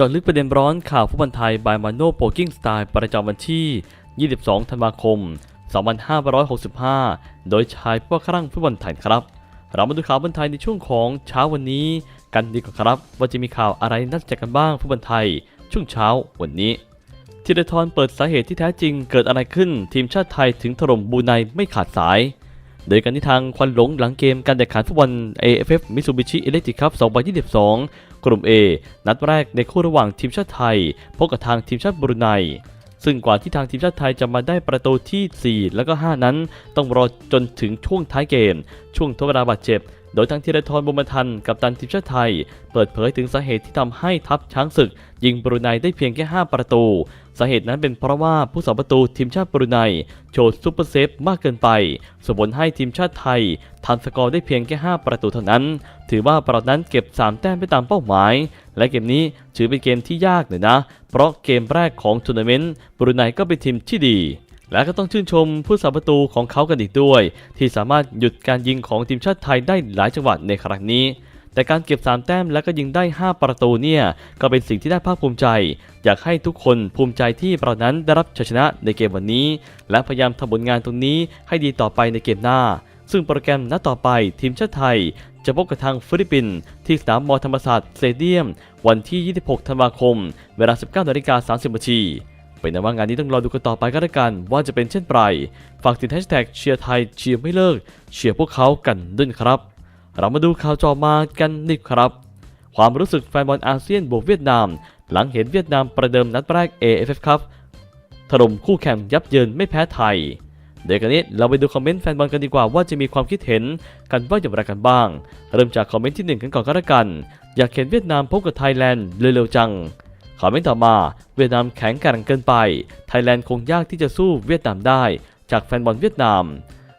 จาะลึกประเด็นร้อนข่าวฟุตบอลไทยบายมาโนโปกิ้งสไตล์ประจำวันที่ 22 ธันวาคม 2565 โดยชายผู้ว่าครั่งฟุตบอลไทยครับ เรามาดูข่าวฟุตบอลไทยในช่วงของเช้าวันนี้ กันดีกว่าครับ ว่าจะมีข่าวอะไรน่าสนใจกันบ้างฟุตบอลไทย ช่วงเช้าวันนี้ธีรทรเปิดสาเหตุที่แท้จริงเกิดอะไรขึ้น ทีมชาติไทยถึงถล่มบูไนไม่ขาดสาย โดยการที่ทางควันหลงหลังเกมการแข่งขันฟุตบอล AFF Mitsubishi Electric Cup 2022 กลุ่ม A นัดแรกในคู่ระหว่างทีมชาติไทย พบกับทางทีมชาติบรูไนซึ่งกว่าที่ทางทีมชาติไทยจะมาได้ประตูที่ 4 และก็ 5 นั้น ต้องรอจนถึงช่วงท้ายเกม ช่วงทดเวลาบาดเจ็บ ดยทางธีรทรบุญมาทันกับตันทีมชาติไทย เปิดเผยถึงสาเหตุที่ทำให้ทัพช้างศึก ยิงบรูไนได้เพียงแค่ 5 ประตู สาเหตุนั้นเป็นเพราะว่าผู้สาประตูทีมชาติบรูไนโชว์ซูเปอร์เซฟมากเกินไปส่งผลให้ทีมชาติไทยทำสกอร์ได้เพียงแค่ 5 ประตูเท่านั้น ถือว่าเรานั้นเก็บ 3 แต้มไปตามเป้าหมาย และเกมนี้ถือเป็นเกมที่ยากหน่อยนะ เพราะเกมแรกของทัวร์นาเมนต์บรูไนก็เป็นทีมที่ดี และก็ต้องชื่นชมผู้สาประตูของเขากันอีกด้วย ที่สามารถหยุดการยิงของทีมชาติไทยได้หลายจังหวะในครั้งนี้ แต่การเก็บ 3 แต้มแล้วก็ยิงได้ 5 ประตูเนี่ย ก็เป็นสิ่งที่น่าภาคภูมิใจ อยากให้ทุกคนภูมิใจที่เรานั้นได้รับชัยชนะในเกมวันนี้ และพยายามทำผลงานตรงนี้ให้ดีต่อไปในเกมหน้า ซึ่งโปรแกรมนัดต่อไปทีมชาติไทย จะพบกับทางฟิลิปปินส์ที่สนามมอธรรมศาสตร์สเตเดียม วันที่ 26 ธันวาคม เวลา 19นาฬิกา30นาที เป็นนะว่างานนี้ต้องรอดูกันต่อไปก็แล้วกัน ว่าจะเป็นเช่นไรฝากติดแฮชแท็กเชียร์ไทยเชียร์ไม่เลิกเชียร์พวกเขากันด้วยครับ เรามาดูข่าวจอมากันนิดครับ ความรู้สึกแฟนบอลอาเซียนบวกเวียดนาม หลังเห็นเวียดนามประเดิมนัดแรก AFF ครับถล่มคู่แข่งยับเยินไม่แพ้ไทยเดี๋ยวกันนี้เราไปดูคอมเมนต์แฟนบอลกันดีกว่าว่าจะมีความคิดเห็นกันว่าอย่างไรกันบ้าง เริ่มจากคอมเมนต์ที่หนึ่งกันก่อนก็แล้วกัน อยากเห็นเวียดนามพบกับไทยแลนด์เร็วๆจัง คอมเมนต่อมาเวียดนามแข็งแกร่งเกินไป ไทยแลนด์คงยากที่จะสู้เวียดนามได้ จากแฟนบอลเวียดนาม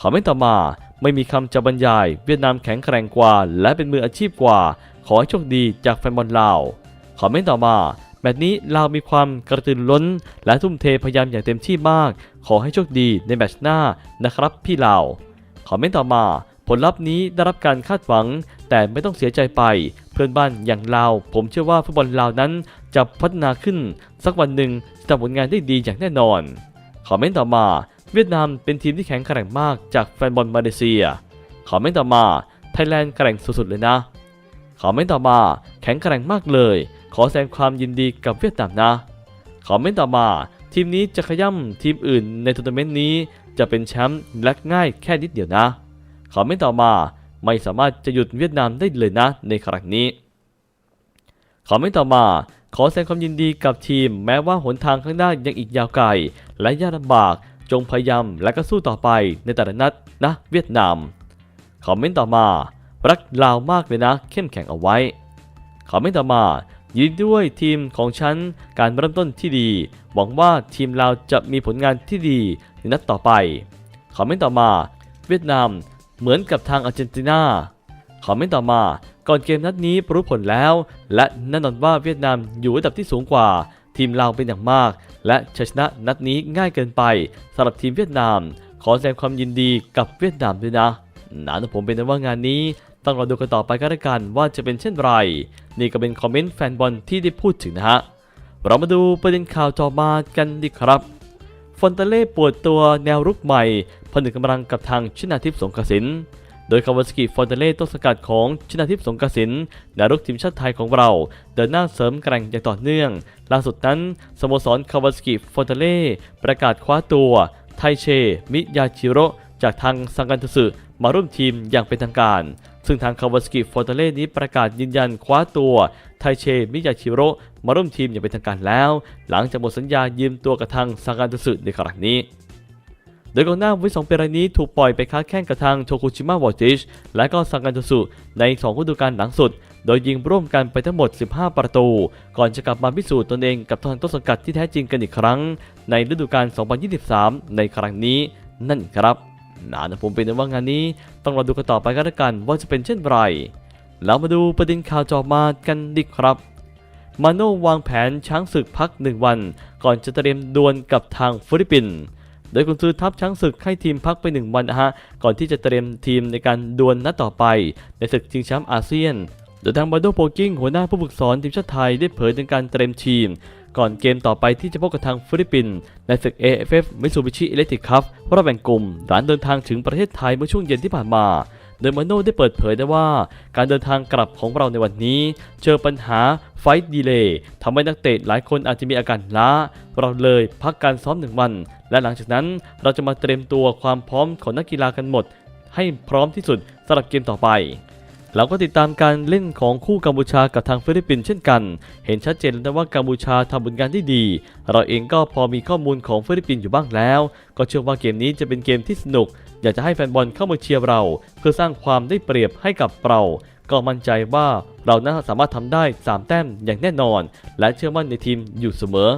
คอมเมนต่อมาไม่มีคำจะบรรยาย เวียดนามแข็งแกร่งกว่า และเป็นมืออาชีพกว่า ขอให้โชคดีจากแฟนบอลลาวคอมเมนต์ต่อมาแมตชนี้ลาวมีความกระตือรือร้น และทุ่มเทพยายามอย่างเต็มที่มาก ขอให้โชคดีในแมตช์หน้านะครับพี่ลาวคอมเมนต์ต่อมา ผลลัพธ์นี้ได้รับการคาดหวัง แต่ไม่ต้องเสียใจไป เพื่อนบ้านอย่างลาว ผมเชื่อว่าฟุตบอลลาวนั้นจะพัฒนาขึ้น สักวันหนึ่งจะทำผลงานได้ดีอย่างแน่นอน คอมเมนต์ต่อมา เวียดนามเป็นทีมที่แข็งแกร่งมากจากแฟนบอลมาเลเซีย คอมเมนต์ต่อมาไทยแลนด์แกร่งสุดๆเลยนะคอมเมนต์ต่อมาแข็งแกร่งมากเลย ขอแสดงความยินดีกับเวียดนามนะคอมเมนต์ต่อมา ทีมนี้จะขย่ำทีมอื่นในทัวร์นาเมนต์นี้ จะเป็นแชมป์และง่ายแค่นิดเดียวนะ คอมเมนต์ต่อมาไม่สามารถจะหยุดเวียดนามได้เลยนะในครั้งนี้คอมเมนต์ต่อมาขอแสดงความยินดีกับทีม แม้ว่าหนทางข้างหน้ายังอีกยาวไกล และยากลำบากจงพยายามและก็สู้ต่อไปในแต่ละนัดนะเวียดนาม คอมเมนต์ต่อมา รักลาวมากเลยนะ เข้มแข็งเอาไว้ คอมเมนต์ต่อมา ยินดีด้วยทีมของฉันการเริ่มต้นที่ดี หวังว่าทีมเราจะมีผลงานที่ดีในนัดต่อไป คอมเมนต์ต่อมา เวียดนาม เหมือนกับทางอาร์เจนตินาคอมเมนต์ต่อมา ก่อนเกมนัดนี้รู้ผลแล้ว และแน่นอนว่าเวียดนามอยู่ระดับที่สูงกว่า ทีมลาวเป็นอย่างมาก และชัยชนะนัดนี้ง่ายเกินไปสำหรับทีมเวียดนาม ขอแสดงความยินดีกับเวียดนามด้วยนะนะนะผมเป็นว่างานนี้ต้องรอดูกันต่อไปก็แล้วกันว่าจะเป็นเช่นไร นี่ก็เป็นคอมเมนต์แฟนบอลที่ได้พูดถึงนะฮะ เรามาดูประเด็นข่าวต่อมากันดีครับ ฟอนเตเล่ปวดตัวแนวรุกใหม่ผนึกกำลังกับทางชินาทิพย์สงกสิน โดยคาวาสกิฟอนเตเล่ต้นสกัดของชินาทิพย์สงกสินแนวรุกทีมชาติไทยของเรา เดินหน้าเสริมแกร่งอย่างต่อเนื่อง ล่าสุดนั้นสโมสรคาวาสกิฟอนเตเล่ประกาศคว้าตัว ไทเช มิยาชิโร่จากทางซังกันทสึมาร่วมทีมอย่างเป็นทางการ ซึ่งทางคาวาสกิฟอนเตเล่นี้ประกาศยืนยันคว้าตัว ไทเชมิยาชิโร่มาร่วมทีมอย่างเป็นทางการแล้ว หลังจากหมดสัญญายืมตัวกับทางซังกันทสึในครั้งนี้ โดยกองหน้าวิสองเปรายนี้ถูกปล่อยไปค้าแข่งกับทางโทคุชิมะวอติชและก็ซังกันโตสุใน2ฤดูกาลหลังสุด โดยยิงร่วมกันไปทั้งหมด 15 ประตู ก่อนจะกลับมาพิสูจน์ตนเองกับทางต้นสังกัดที่แท้จริงกันอีกครั้ง ในฤดูกาล 2023 ในครั้งนี้ นั่นครับนานะผมเป็นว่างานนี้ต้องรอดูกันต่อไปกันล้วกันว่าจะเป็นเช่นไร แล้วมาดูประเด็นข่าวจอมากันดีครับ มาโน่วางแผนช้างศึกพักหนึ่งวัน ก่อนจะเตรียมดวลกับทางฟิลิปปินส์โดยกุนซือทัพช้างศึกให้ทีมพักไป 1 วันนะฮะ ก่อนที่จะเตรียมทีมในการดวลนัดต่อไป ในศึกชิงแชมป์อาเซียน โดยทางบาโดโปกิ้งหัวหน้าผู้ฝึกสอนทีมชาติไทยได้เผยถึงการเตรียมทีม ก่อนเกมต่อไปที่จะพบกับทางฟิลิปปินส์ในศึก AFF Mitsubishi Electric Cup รอบแบ่งกลุ่มหลังเดินทางถึงประเทศไทยเมื่อช่วงเย็นที่ผ่านมา โดยมาโน่ได้เปิดเผยได้ว่า การเดินทางกลับของเราในวันนี้ เจอปัญหาไฟท์ดีเลย์ทำให้นักเตะหลายคนอาจจะมีอาการล้า เราเลยพักการซ้อมหนึ่งวัน และหลังจากนั้นเราจะมาเตรียมตัวความพร้อมของนักกีฬากันหมด ให้พร้อมที่สุดสำหรับเกมต่อไป เราก็ติดตามการเล่นของคู่กัมพูชากับทางฟิลิปปินส์เช่นกัน เห็นชัดเจนแล้วว่ากัมพูชาทำผลงานได้ดี เราเองก็พอมีข้อมูลของฟิลิปปินส์อยู่บ้างแล้ว ก็เชื่อว่าเกมนี้จะเป็นเกมที่สนุก อยากจะให้แฟนบอลเข้ามาเชียร์เรา เพื่อสร้างความได้เปรียบให้กับเรา ก็มั่นใจว่าเราน่าสามารถทำได้ 3 แต้มอย่างแน่นอน และเชื่อมั่นในทีมอยู่เสมอ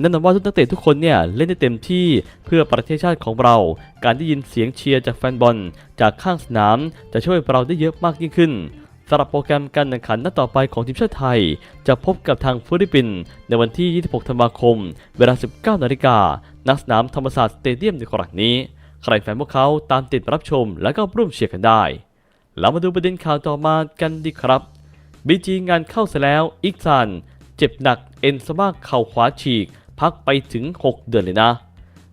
แน่นอนว่าทุกนักเตะทุกคนเนี่ยเล่นได้เต็มที่เพื่อประเทศชาติของเรา การได้ยินเสียงเชียร์จากแฟนบอล จากข้างสนาม จะช่วยเราได้เยอะมากยิ่งขึ้นสำหรับโปรแกรมการแข่งขันนัดต่อไปของทีมชาติไทย จะพบกับทางฟิลิปปินส์ในวันที่ 26 ธันวาคม เวลา 19 นาฬิกาณสนามธรรมศาสตร์สเตเดียมในครั้งนี้ ใครแฟนพวกเขาตามติดรับชมและก็ร่วมเชียร์กันได้เรามาดูประเด็นข่าวต่อมากันดีครับบีจีงานเข้าเสียแล้วอีกซันเจ็บหนักเอ็นสะบักเข่าขวาฉีก พักไปถึง 6 เดือนเลยนะ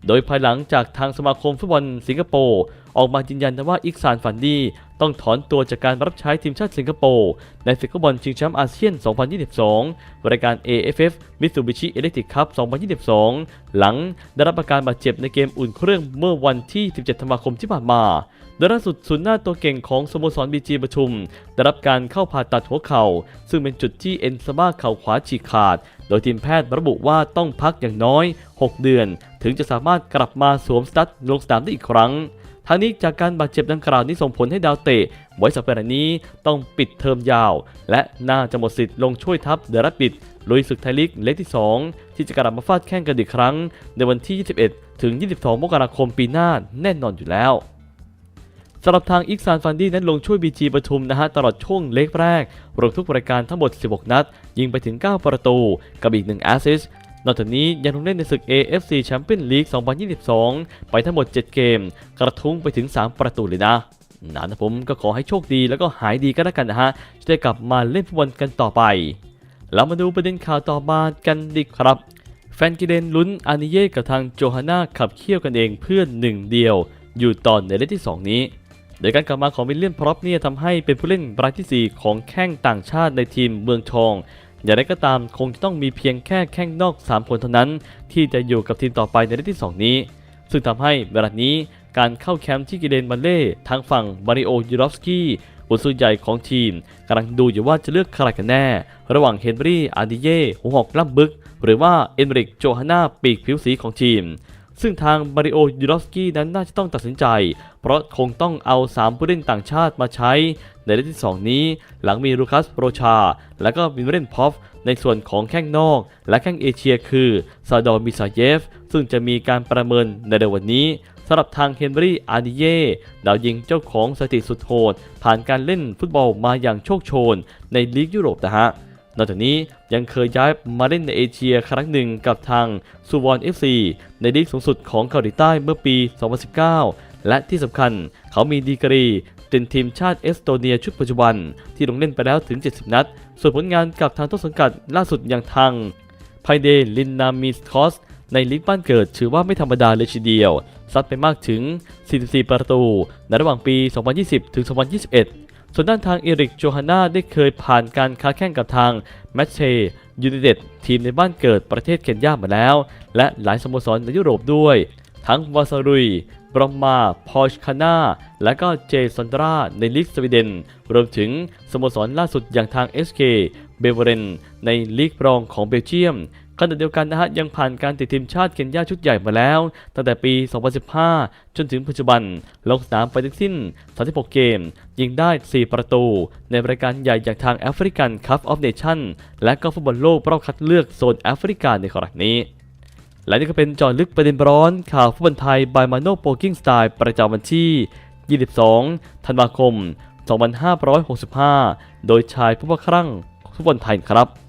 โดยภายหลังจากทางสมาคมฟุตบอลสิงคโปร์ออกมายืนยันว่าอิกซานฟันดี ต้องถอนตัวจากการรับใช้ทีมชาติสิงคโปร์ในศึกฟุตบอลชิงแชมป์อาเซียน 2022 รายการ AFF Mitsubishi Electric Cup 2022 หลังได้รับอาการบาดเจ็บในเกมอุ่นเครื่องเมื่อวันที่ 17 ธันวาคมที่ผ่านมา โดยล่าสุดศูนย์หน้าตัวเก่งของสโมสรบีจีปทุม ได้รับการเข้าผ่าตัดหัวเข่า ซึ่งเป็นจุดที่เอ็นสะบ้าเข่าขวาฉีกขาด โดยทีมแพทย์ระบุว่าต้องพักอย่างน้อย 6 เดือน ถึงจะสามารถกลับมาสวมสตั๊ดลงสนามได้อีกครั้งทั้งนี้จากการบาดเจ็บดังกล่าวนี้ส่งผลให้ดาวเตะไว้สัปดาห์นี้ต้องปิดเทอมยาว และน่าจะหมดสิทธิ์ลงช่วยทัพเดอะรับบิดลุยศึกไทยลีกเลกที่ 2 ที่จะกลับมาฟาดแข่งกันอีกครั้ง ในวันที่ 21 ถึง 22 มกราคมปีหน้าแน่นอนอยู่แล้ว สำหรับทางอิกซานฟันดี้นั้นลงช่วย BG ปทุมนะฮะตลอดช่วงเล็กแรก รวมทุกรายการทั้งหมด 16 นัด ยิงไปถึง 9 ประตู กับอีก 1 แอสซิสต์นอกจากนี้ยังลงเล่นในศึก AFC Champions League 2022 ไปทั้งหมด 7 เกม กระทุ้งไปถึง 3 ประตูเลยนะนะผมก็ขอให้โชคดีแล้วก็หายดีก็แล้วกันนะฮะจะได้กลับมาเล่นฟุตบอลกันต่อไป เรามาดูประเด็นข่าวต่อมากันดีครับ แฟนกิเลนลุ้นอานิเย่กับทางโจฮาน่าขับเคี่ยวกันเองเพื่อนหนึ่งเดียว อยู่ตอนในเล่นที่ 2 นี้ โดยการกลับมาของวิลเลียมพร็อพเนี่ยทำให้เป็นผู้เล่นรายที่ 4 ของแข้งต่างชาติในทีมเมืองทอง อย่างไรก็ตามคงจะต้องมีเพียงแค่แข้งนอก 3 คนเท่านั้น ที่จะอยู่กับทีมต่อไปในเล่นที่ 2 นี้ ซึ่งทำให้เวลานี้การเข้าแคมป์ที่กิเลนบัลเล่ทางฝั่งมาริโอยูรอฟสกี้หัวส่วนใหญ่ของทีมกำลังดูอยู่ว่าจะเลือกใครกันแน่ ระหว่างเฮนรี่อาร์ดิเย่หัวหอกล่ำบึก หรือว่าเอนริกโจฮาน่าปีกผิวสีของทีม ซึ่งทางมาริโอยูรอฟสกี้นั้นน่าจะต้องตัดสินใจ เพราะคงต้องเอา 3 ผู้เล่นต่างชาติมาใช้ ในเล่นที่ 2 นี้ หลังมีลูคัสโรชา และก็วินเรนพอฟในส่วนของแข้งนอก และแข้งเอเชียคือซาดอมิซาเยฟ ซึ่งจะมีการประเมินในเดือนวันนี้สำหรับทางเฮนรี่อาร์ดิเย่ดาวยิงเจ้าของสถิติสุดโหด ผ่านการเล่นฟุตบอลมาอย่างโชคโชน ในลีกยุโรปนะฮะนอกจากนี้ยังเคยย้ายมาเล่นในเอเชียครั้งหนึ่งกับทางซูวอนเอฟซีในลีกสูงสุดของเกาหลีใต้เมื่อปี 2019 และที่สำคัญเขามีดีกรีเป็นทีมชาติเอสโตเนียชุดปัจจุบัน ที่ลงเล่นไปแล้วถึง 70 นัด ส่วนผลงานกับทางต้นสังกัดล่าสุดอย่างทางไพเดลินนามิสคอสในลีกบ้านเกิดถือว่าไม่ธรรมดาเลยทีเดียว ซัดไปมากถึง 44 ประตู ในระหว่างปี 2020 ถึง 2021 ส่วนด้านทางเอริกโจฮาน่าได้เคยผ่านการค้าแข่งกับทางแมตเชยูไนเต็ดทีมในบ้านเกิดประเทศเคนยามาแล้ว และหลายสโมสรในยุโรปด้วย ทั้งวาซารุย บรอมมา พอชคาน่า และก็เจซันดราในลีกสวีเดน รวมถึงสโมสรล่าสุดอย่างทาง SK เบเวเรน ในลีกรองของเบลเยียมขณะเดียวกันนะฮะยังผ่านการติดทีมชาติเคนยาชุดใหญ่มาแล้ว ตั้งแต่ปี 2015 จนถึงปัจจุบัน ลงสนามไปทั้งสิ้น 36 เกม ยิงได้ 4 ประตู ในรายการใหญ่อย่างทางแอฟริกันคัพออฟเนชั่นและก็ฟุตบอลโลกรอบคัดเลือกโซนแอฟริกาในครั้งนี้ และนี่ก็เป็นจอลึกประเด็นร้อนข่าวฟุตบอลไทยบายมาโนโปกิ้งสไตล์ประจำวันที่ 22 ธันวาคม 2565 โดยชายผู้ว่าครั่งฟุตบอลไทยครับ